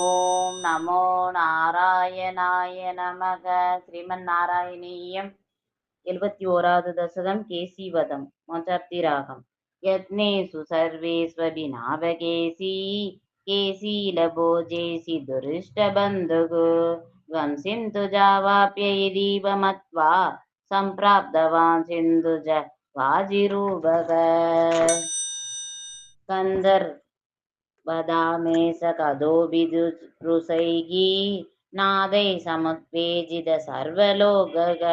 ஓம் நமோ நாராயணாய நமக ஸ்ரீமன் நாராயணீயம் எழுபத்தி ஓராவது தசகம் கேசிவதம் மொச்சாப்தி ராகம் யத்னேஷு சர்வேஸ்வபி நாவகேசி केशीलभोजेसि दुरिष्टबन्धुः ध्वंसिन्तु जावाप्यैदीव मत्वा सम्प्राप्तवान् सिन्धुज वाजिरूपग कन्दर् वदामे स कदोभिदुरुसैः नादै समुत्तेजित सर्वलोकग।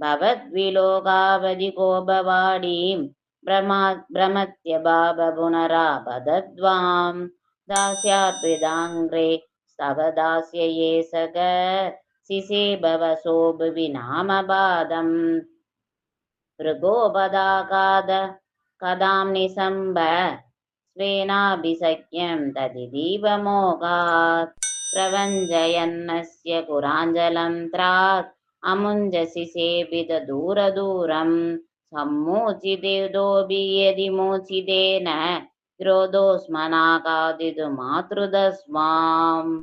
भवद्विलोकावधि कोपवाडीं भ्रमा भ्रमत्य बाब पुनरापदद्वाम् दास्याद्विदाङ्ग्रे स्तव दास्यये सग सिसे भवसो भुवि नामबाधम् भृगोपदाकाद कदां निसम्ब स्वेनाभिसख्यं तदिदीव मोगात् प्रवञ्जयन्नस्य पुराञ्जलं त्रात् अमुञ्जसि सेवित दूरदूरं सम्मोचिदेदोऽपि यदि मोचितेन क्रोधोस्मनाकादितु मातृदस्माम्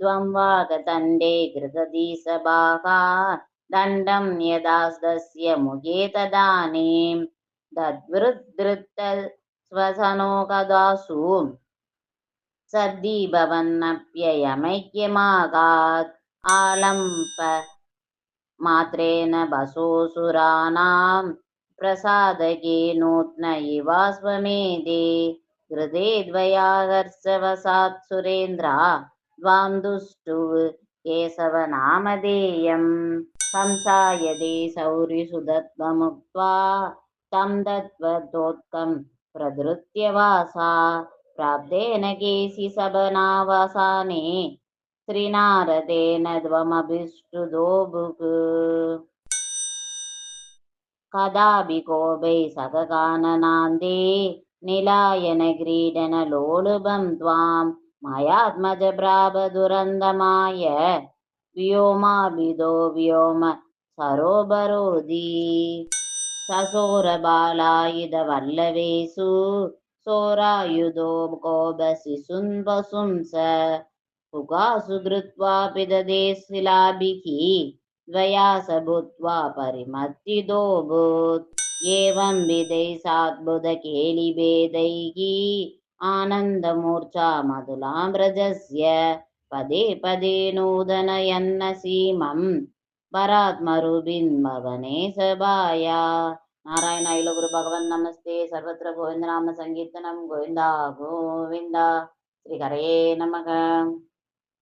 द्वं वागदण्डे घृतदीसभागा दण्डं यदास्तस्य मुखे तदानीं तद्वृद्धृत्त स्वसनो कदासु सद्दी भवन्नप्ययमैक्यमागात् आलम्प मात्रेण बसोऽसुराणां प्रसादके नूत्न इवास्वमेधे हृदे द्वयाहर्षवसात् सुरेन्द्रा द्वां दुष्टुः केशवनामधेयम्। कंसाय दे सौरिसुदत्वमुक्त्वा तं दत्त्वदोत्कं प्रधृत्य वासा प्राप्तेन केसि सबनावसाने श्रीनारदेन द्वमभिष्टुदोभुक् कदापि कोपै सगकाननान्दे निलायनक्रीडनलोलुभं त्वां प्रापदुरन्दमाय व्योमाभिदो व्योम सरोबरोधि ససోరబాలాయుధ వల్లవేసు సోరాయుధో కోబసి సుంబసుంస పుగాసు గృత్వా పిదదే శిలాభికి ద్వయాస భూత్వా పరిమత్తిదోభూత్ ఏవం एवं సాద్భుత కేలిభేదైః ఆనందమూర్ఛా మధులాం व्रजस्य पदे పదే నూదనయన్న సీమం భరాత్మరుబిన్మగణేశభాయా నారాయణ ఇలుగురు భగవన్ నమస్తే. సర్వత్ర గోవిందనామ సంకీర్తనం గోవిందా గోవిందా. శ్రీ హరే నమః.